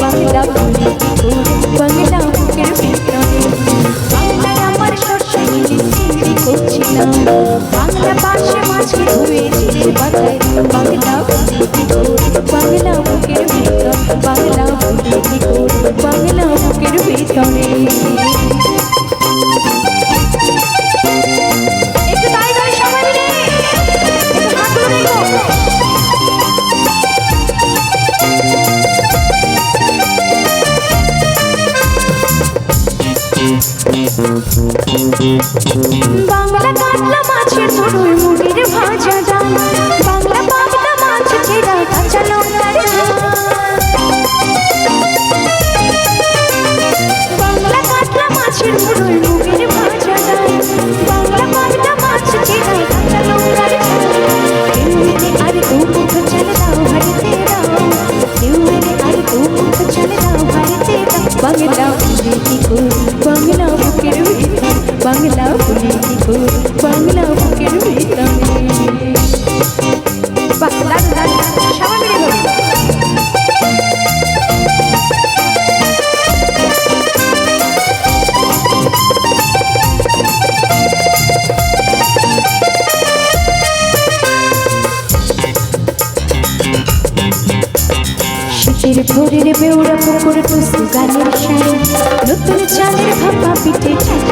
বাংলা ফুলে বাংলা বুকের ভিতরে বাংলার আমার শস্য করছিলাম বাংলা পাশে বাংলা কাতলা মাছের ঝোড়ুর মুড়ির ভাজা ডাল। বাংলা ভুলিব বাংলা বুকের ভিতরে। শীতের ভোরের বেউরা পুকুর টুসু গানের শাড়ি নতুন চালের ভাপা পিঠে ঠাই